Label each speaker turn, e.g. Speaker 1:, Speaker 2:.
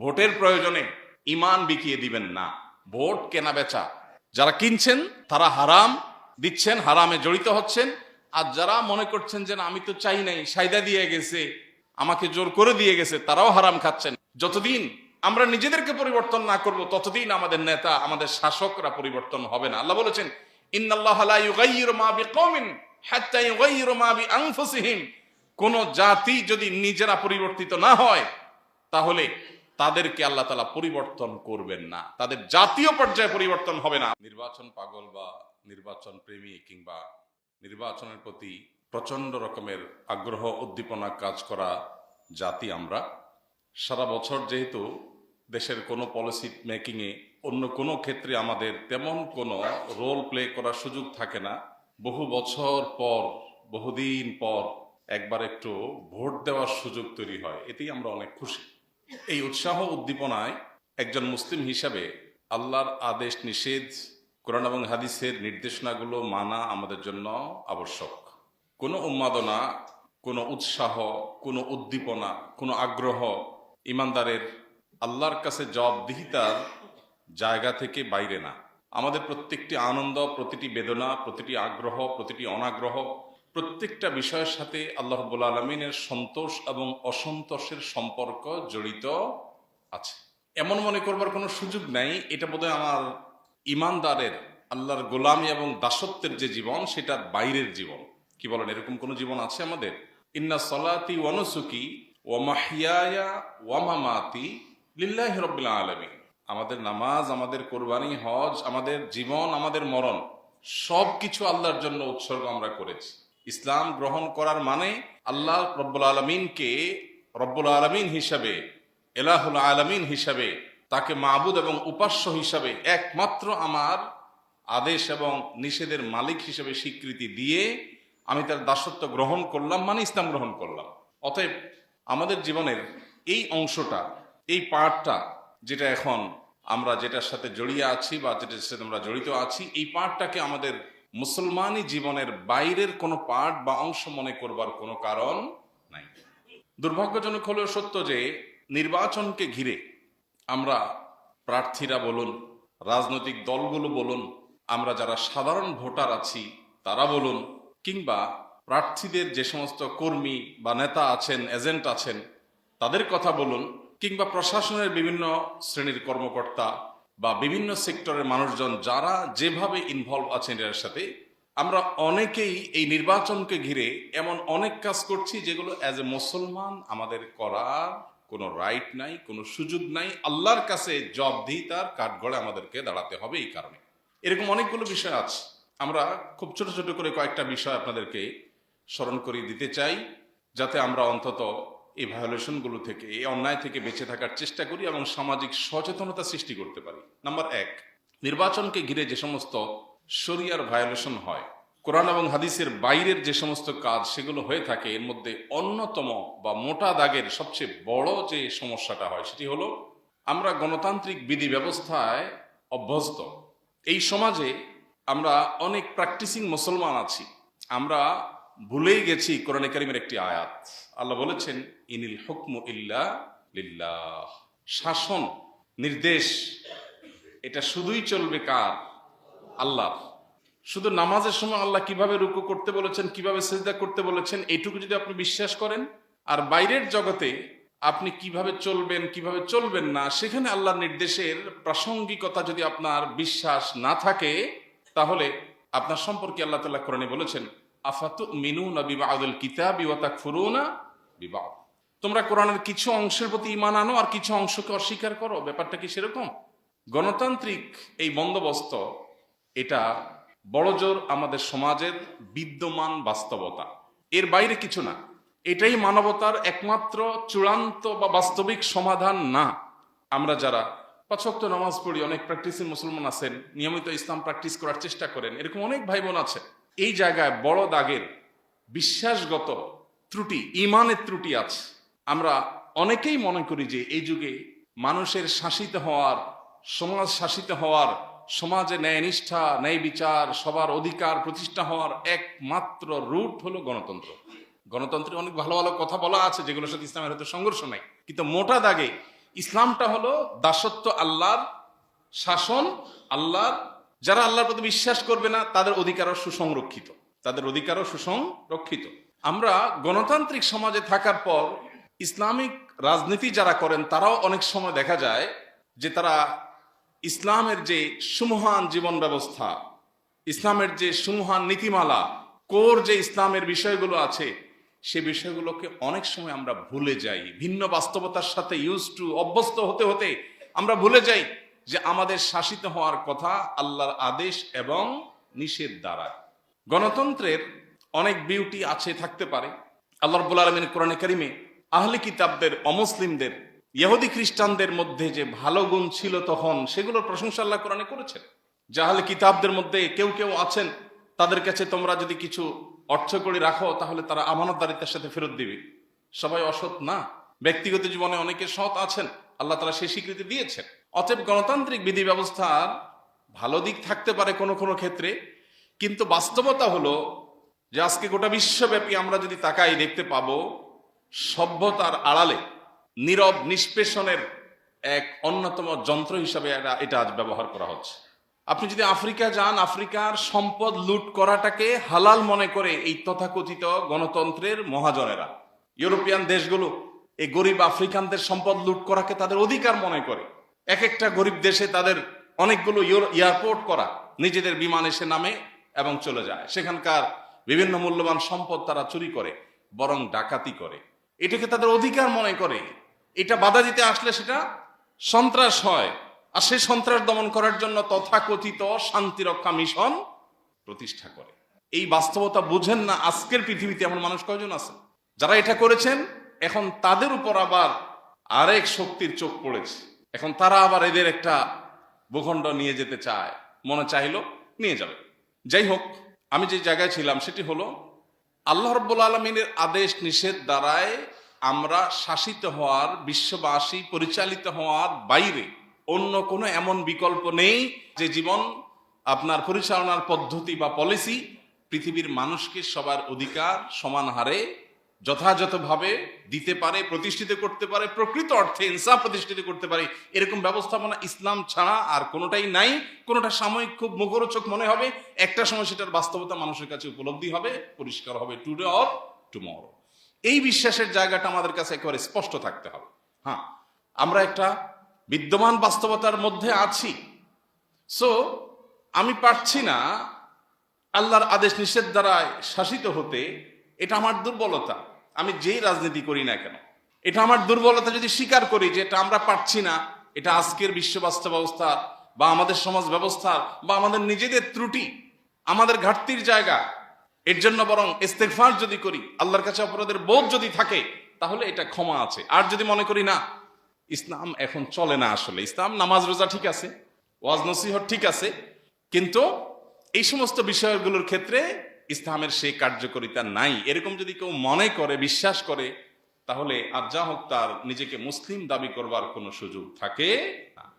Speaker 1: ভোটের প্রয়োজনে ইমান বিকিয়ে দিবেন না। ভোট কেনা বেচা। যারা কিনছেন, তারা হারাম দিচ্ছেন, হারামে জড়িত হচ্ছেন। আর যারা মনে করছেন যে আমি তো চাই নাই সাইদা দিয়ে গেছে, আমাকে জোর করে দিয়ে গেছে তারাও হারাম খাচ্ছেন। যতদিন আমরা নিজেদেরকে পরিবর্তন না করব, ততদিন আমাদের নেতা, আমাদের শাসকরা পরিবর্তন হবে না। আল্লাহ বলেছেন কোন জাতি যদি নিজেরা পরিবর্তিত না হয়, তাহলে তাদেরকে আল্লাহ তালা পরিবর্তন করবেন না। তাদের জাতীয় পর্যায়ে পরিবর্তন হবে না। নির্বাচন পাগল বা নির্বাচন প্রেমী কিংবা নির্বাচনের প্রতি প্রচণ্ড রকমের আগ্রহ, উদ্দীপনা কাজ করা জাতি আমরা। সারা বছর যেহেতু দেশের কোনো পলিসি মেকিংয়ে অন্য কোনো ক্ষেত্রে আমাদের তেমন কোনো রোল প্লে করার সুযোগ থাকে না। বহু বছর পর, বহুদিন পর একবার একটু ভোট দেওয়ার সুযোগ তৈরি হয়। এতেই আমরা অনেক খুশি। এই উৎসাহ উদ্দীপনায় একজন মুসলিম হিসাবে আল্লাহর আদেশ, নিষেধ, কোরআন এবং হাদিসের নির্দেশনাগুলো মানা আমাদের জন্য আবশ্যক। কোনো উন্মাদনা, কোনো উৎসাহ, কোনো উদ্দীপনা, কোনো আগ্রহ ইমানদারের আল্লাহর কাছে জবাবদিহিতার জায়গা থেকে বাইরে না। আমাদের প্রত্যেকটি আনন্দ, প্রতিটি বেদনা, প্রতিটি আগ্রহ, প্রতিটি অনাগ্রহ প্রত্যেকটা বিষয়ের সাথে আল্লাহ রব্বুল আলমিনের সন্তোষ এবং অসন্তোষের সম্পর্ক জড়িত আছে। এমন মনে করবার কোনো সুযোগ নাই, এটা বোধহয় আমার ইমানদারের, আল্লাহর গোলামি এবং দাসত্বের যে জীবন, সেটার বাইরের জীবন। কি বলেন, এরকম কোন জীবন আছে আমাদের? ইন্না সলাতি ওয়ানুসুকি ওয়ামাহিয়ায়া ওয়ামামাতি লিল্লাহ রব্বিল আলমী আমাদের নামাজ, আমাদের কোরবানি, হজ, আমাদের জীবন, আমাদের মরণ সব কিছু আল্লাহর জন্য উৎসর্গ আমরা করেছি। ইসলাম গ্রহণ করার মানে আল্লাহ রব্বুল আলমিনকে রব্বুল আলমিন হিসাবে, এলাহুল আলমিন হিসাবে, তাকে মাবুদ এবং উপাস্য হিসাবে একমাত্র আমার আদেশ এবং নিষেধের মালিক হিসেবে স্বীকৃতি দিয়ে আমি তার দাসত্ব গ্রহণ করলাম মানে ইসলাম গ্রহণ করলাম। অতএব আমাদের জীবনের এই অংশটা, এই পার্টটা যেটা এখন আমরা যেটার সাথে জড়িয়ে আছি বা যেটার সাথে আমরা জড়িত আছি, এই পার্টটাকে আমাদের মুসলমানি জীবনের বাইরের কোনো পার্ট বা অংশ মনে করবার কোনো কারণ নাই। দুর্ভাগ্যজনক হলেও সত্য যে, নির্বাচনকে ঘিরে আমরা প্রার্থীরা বলুন, রাজনৈতিক দলগুলো বলুন, আমরা যারা সাধারণ ভোটার আছি, তারা বলুন, কিংবা প্রার্থীদের যে সমস্ত কর্মী বা নেতা আছেন, এজেন্ট আছেন, তাদের কথা বলুন, কিংবা প্রশাসনের বিভিন্ন শ্রেণির কর্মকর্তা বা বিভিন্ন সেক্টরের মানুষজন যারা যেভাবে ইনভলভ আছেন এর সাথে, আমরা অনেকেই এই নির্বাচনকে ঘিরে এমন অনেক কাজ করছি যেগুলো অ্যাজ এ মুসলমান আমাদের করার কোনো রাইট নাই, কোনো সুযোগ নাই। আল্লাহর কাছে জবাবদিহিতার কাঠগড়ে আমাদেরকে দাঁড়াতে হবে এই কারণে। এরকম অনেকগুলো বিষয় আছে। আমরা খুব ছোট ছোট করে কয়েকটা বিষয় আপনাদেরকে স্মরণ করিয়ে দিতে চাই, যাতে আমরা অন্তত এই ভায়োলেশনগুলো থেকে, এই অন্যায় থেকে বেঁচে থাকার চেষ্টা করি এবং সামাজিক সচেতনতা সৃষ্টি করতে পারি। নাম্বার এক, নির্বাচনকে ঘিরে যে সমস্ত শরিয়ার ভায়োলেশন হয়, কোরআন এবং হাদিসের বাইরের যে সমস্ত কাজ সেগুলো হয়ে থাকে, এর মধ্যে অন্যতম বা মোটা দাগের সবচেয়ে বড় যে সমস্যাটা হয় সেটি হলো আমরা গণতান্ত্রিক বিধি ব্যবস্থায় অভ্যস্ত। এই সমাজে আমরা অনেক প্র্যাকটিসিং মুসলমান আছি। আমরা ভুলেই গেছি কোরআনে কারিমের একটি আয়াত। আল্লাহ বলেছেন, ইনিল হুকম ইল্লা লিল্লাহ। শাসন, নির্দেশ, এটা শুধুই চলবে কার? আল্লাহ শুধু নামাজের সময় আল্লাহ কীভাবে রুকু করতে বলেছেন, কীভাবে সেজদা করতে বলেছেন এইটুকু যদি আপনি বিশ্বাস করেন। আর বাইরের জগতে আপনি কীভাবে চলবেন কীভাবে চলবেন না, সেখানে আল্লাহর নির্দেশের প্রাসঙ্গিকতা যদি আপনার বিশ্বাস না থাকে, তাহলে আপনার সম্পর্কে আল্লাহ তাল্লাহ কোরআনে বলেছেন না বিবাতাক ফুরুনা বিবাহ তোমরা কোরআনের কিছু অংশের প্রতি ইমান আনো আর কিছু অংশকে অস্বীকার করো, ব্যাপারটা কি সেরকম? গণতান্ত্রিক এই বন্দোবস্ত, এটা বড়জোর আমাদের সমাজের বিদ্যমান বাস্তবতা। এর বাইরে কিছু না। এটাই মানবতার একমাত্র চূড়ান্ত বা বাস্তবিক সমাধান না। আমরা যারা পাঁচক্ত নামাজ পড়ি, অনেক প্র্যাকটিসিং মুসলমান আছেন, নিয়মিত ইসলাম প্র্যাকটিস করার চেষ্টা করেন, এরকম অনেক ভাই বোন আছে। এই জায়গায় বড় দাগের বিশ্বাসগত ত্রুটি, ইমানের ত্রুটি আছে। আমরা অনেকেই মনে করি যে এই যুগে মানুষের শাসিত হওয়ার, সমাজ শাসিত হওয়ার, সমাজে ন্যায় নিষ্ঠা, ন্যায় বিচার, সবার অধিকার প্রতিষ্ঠা হওয়ার একমাত্র রুট হলো গণতন্ত্র। গণতন্ত্রে অনেক ভালো ভালো কথা বলা আছে, যেগুলোর সাথে ইসলামের হয়তো সংঘর্ষ নাই। কিন্তু মোটা দাগে ইসলামটা হলো দাসত্ব আল্লাহর শাসন, আল্লাহর যারা আল্লাহর প্রতি বিশ্বাস করবে না, তাদের অধিকারও সুসংরক্ষিত। তাদের অধিকারও সুসংরক্ষিত। আমরা গণতান্ত্রিক সমাজে থাকার পর ইসলামিক রাজনীতি যারা করেন, তারাও অনেক সময় দেখা যায় যে তারা ইসলামের যে সুমহান জীবন ব্যবস্থা, ইসলামের যে সুমহান নীতিমালা, কোর যে ইসলামের বিষয়গুলো আছে, সে বিষয়গুলোকে অনেক সময় আমরা ভুলে যাই। ভিন্ন বাস্তবতার সাথে ইউজ টু অভ্যস্ত হতে হতে আমরা ভুলে যাই। যে আমাদের শাসিত হওয়ার কথা আল্লাহর আদেশ এবং নিষেধ দ্বারা। গণতন্ত্রের অনেক বিউটি আছে, থাকতে পারে। আল্লাহ রব্বুল আলমিন কোরআনে কারিমে আহলি কিতাবদের, অমুসলিমদের, ইহুদি খ্রিস্টানদের মধ্যে যে ভালো গুণ ছিল তখন, সেগুলোর প্রশংসা আল্লাহ কোরআনে করেছেন। জাহাল কিতাবদের মধ্যে কেউ কেউ আছেন, তাদের কাছে তোমরা যদি কিছু অর্থ করে রাখো, তাহলে তারা আমানতদারিত্বের সাথে ফেরত দিবে। সবাই অসৎ না? ব্যক্তিগত জীবনে অনেকে সৎ আছেন। আল্লাহ তারা সেই স্বীকৃতি দিয়েছেন। অতএব গণতান্ত্রিক বিধি ব্যবস্থার ভালো দিক থাকতে পারে কোনো কোনো ক্ষেত্রে, কিন্তু বাস্তবতা হলো যে আজকে গোটা বিশ্বব্যাপী আমরা যদি তাকাই দেখতে পাবো, সভ্যতার আড়ালে নীরব নিষ্পেষণের এক অন্যতম যন্ত্র হিসাবে এটা এটা আজ ব্যবহার করা হচ্ছে। আপনি যদি আফ্রিকা যান, আফ্রিকার সম্পদ লুট করাটাকে হালাল মনে করে এই তথাকথিত গণতন্ত্রের মহাজনেরা, ইউরোপিয়ান দেশগুলো এই গরিব আফ্রিকানদের সম্পদ লুট করাকে তাদের অধিকার মনে করে। এক একটা গরিব দেশে তাদের অনেকগুলো এয়ারপোর্ট করা নিজেদের বিমান এসে নামে এবং চলে যায়। সেখানকার বিভিন্ন মূল্যবান সম্পদ তারা চুরি করে, বরং ডাকাতি করে। এটাকে তাদের অধিকার মনে করে। এটা বাধা দিতে আসলে সেটা সন্ত্রাস হয়। আর সেই সন্ত্রাস দমন করার জন্য তথাকথিত শান্তিরক্ষা মিশন প্রতিষ্ঠা করে। এই বাস্তবতা বুঝেন না আজকের পৃথিবীতে এমন মানুষ কয়জন আছে? যারা এটা করেছেন এখন তাদের উপর আবার আরেক শক্তির চোখ পড়েছে। এখন তারা আবার এদের একটা ভূখণ্ড নিয়ে যেতে চায়। মনে চাইলো, নিয়ে যাবে। যাই হোক, আমি যে জায়গায় ছিলাম সেটি হলো, আল্লাহ রব্বুল আলমিনের আদেশ নিষেধ দ্বারায় আমরা শাসিত হওয়ার, বিশ্ববাসী পরিচালিত হওয়ার বাইরে অন্য কোনো এমন বিকল্প নেই যে জীবন আপনার পরিচালনার পদ্ধতি বা পলিসি পৃথিবীর মানুষকে সবার অধিকার, সমান হারে যথাযথভাবে দিতে পারে, প্রতিষ্ঠিত করতে পারে, প্রকৃত অর্থে ইনসাফ প্রতিষ্ঠিত করতে পারে, এরকম ব্যবস্থাপনা ইসলাম ছাড়া আর কোনোটাই নাই। কোনোটা সাময়িক খুব মুখরোচক মনে হবে, একটা সময় সেটার বাস্তবতা মানুষের কাছে উপলব্ধি হবে, পরিষ্কার হবে টুডে অর টুমরো এই বিশ্বাসের জায়গাটা আমাদের কাছে একেবারে স্পষ্ট থাকতে হবে। হ্যাঁ আমরা একটা বিদ্যমান বাস্তবতার মধ্যে আছি। সো আমি পারছি না আল্লাহর আদেশ নিষেধ দ্বারায় শাসিত হতে এটা আমার দুর্বলতা। আমি যেই রাজনীতি করি না কেন, এটা আমার দুর্বলতা যদি স্বীকার করি যে এটা আমরা পারছি না, এটা আজকের বিশ্ব বাস্তব ব্যবস্থা বা আমাদের সমাজ ব্যবস্থা বা আমাদের নিজেদের ত্রুটি, আমাদের ঘাটতির জায়গা, এর জন্য বরং ইস্তেগফার যদি করি, আল্লাহর কাছে অপরাধের বোধ যদি থাকে, তাহলে এটা ক্ষমা আছে। আর যদি মনে করি না, ইসলাম এখন চলে না আসলে। ইসলাম নামাজ রোজা ঠিক আছে, ওয়াজ নসিহত ঠিক আছে, কিন্তু এই সমস্ত বিষয়গুলোর ক্ষেত্রে ইসলামের সেই কার্যকরিতা নাই। এরকম যদি কেউ মনে করে, বিশ্বাস করে, তাহলে আর যা হোক তার নিজেকে মুসলিম দাবি করবার কোনো সুযোগ থাকে না।